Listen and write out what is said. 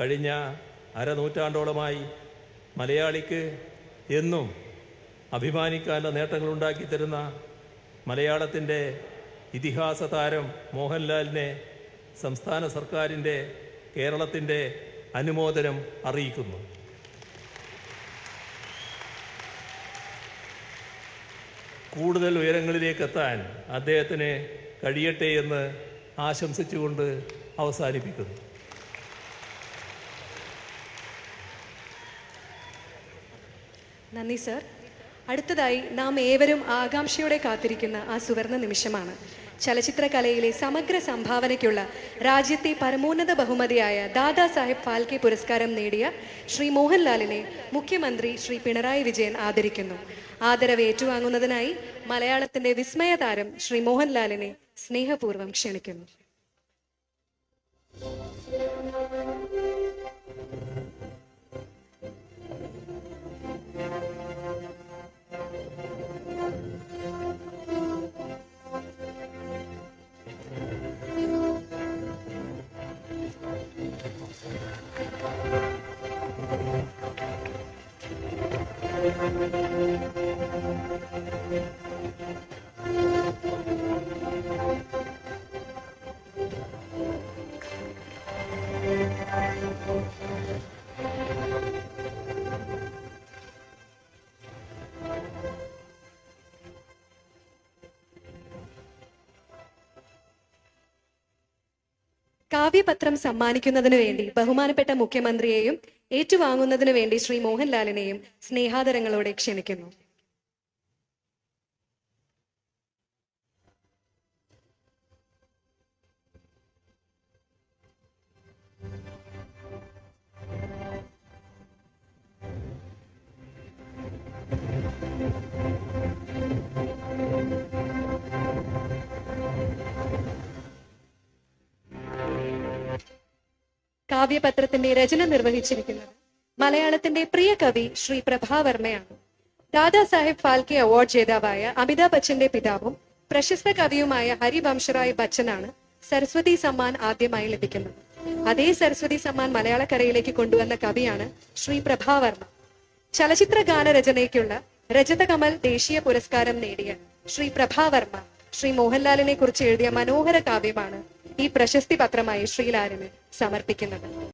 കഴിഞ്ഞ അരനൂറ്റാണ്ടോളമായി മലയാളിക്ക് എന്നും അഭിമാനിക്കാനുള്ള നേട്ടങ്ങളുണ്ടാക്കി തരുന്ന മലയാളത്തിന്റെ ഇതിഹാസ താരം മോഹൻലാലിനെ സംസ്ഥാന സർക്കാരിന്റെ കേരളത്തിന്റെ അനുമോദനം അറിയിക്കുന്നു. കൂടുതൽ ഉയരങ്ങളിലേക്ക് എത്താൻ അദ്ദേഹത്തിന് കഴിയട്ടെ എന്ന് ആശംസിച്ചുകൊണ്ട് അവസാനിപ്പിക്കുന്നു. നന്ദി സർ. അടുത്തതായി നാം ഏവരും ആകാംക്ഷയോടെ കാത്തിരിക്കുന്ന ആ സുവർണ നിമിഷമാണ്. ചലച്ചിത്ര കലയിലെ സമഗ്ര സംഭാവനയ്ക്കുള്ള രാജ്യത്തെ പരമോന്നത ബഹുമതിയായ ദാദാ സാഹിബ് ഫാൽക്കെ പുരസ്കാരം നേടിയ ശ്രീ മോഹൻലാലിനെ മുഖ്യമന്ത്രി ശ്രീ പിണറായി വിജയൻ ആദരിക്കുന്നു. ആദരവ് ഏറ്റുവാങ്ങുന്നതിനായി മലയാളത്തിന്റെ വിസ്മയ താരം ശ്രീ മോഹൻലാലിനെ സ്നേഹപൂർവം ക്ഷണിക്കുന്നു. Thank you. കാവ്യപത്രം സമ്മാനിക്കുന്നതിനു വേണ്ടി ബഹുമാനപ്പെട്ട മുഖ്യമന്ത്രിയെയും ഏറ്റുവാങ്ങുന്നതിനു വേണ്ടി ശ്രീ മോഹൻലാലിനെയും സ്നേഹാദരങ്ങളോടെ ക്ഷണിക്കുന്നു. കാവ്യപത്രത്തിന്റെ രചന നിർവഹിച്ചിരിക്കുന്നത് മലയാളത്തിന്റെ പ്രിയ കവി ശ്രീ പ്രഭാവർമ്മയാണ്. ദാദാ സാഹിബ് ഫാൽക്കെ അവാർഡ് ജേതാവായ അമിതാഭ് ബച്ചന്റെ പിതാവും പ്രശസ്ത കവിയുമായ ഹരിവംശറായ് ബച്ചനാണ് സരസ്വതി സമ്മാൻ ആദ്യമായി ലഭിക്കുന്നത്. അതേ സരസ്വതി സമ്മാൻ മലയാളക്കരയിലേക്ക് കൊണ്ടുവന്ന കവിയാണ് ശ്രീ പ്രഭാവർമ്മ. ചലച്ചിത്ര ഗാനരചനയ്ക്കുള്ള രജതകമൽ ദേശീയ പുരസ്കാരം നേടിയ ശ്രീ പ്രഭാവർമ്മ ശ്രീ മോഹൻലാലിനെ കുറിച്ച് എഴുതിയ മനോഹര കാവ്യമാണ് ഈ പ്രശസ്തി പത്രമായി ശ്രീലാലിന് സമർപ്പിക്കുന്നത്.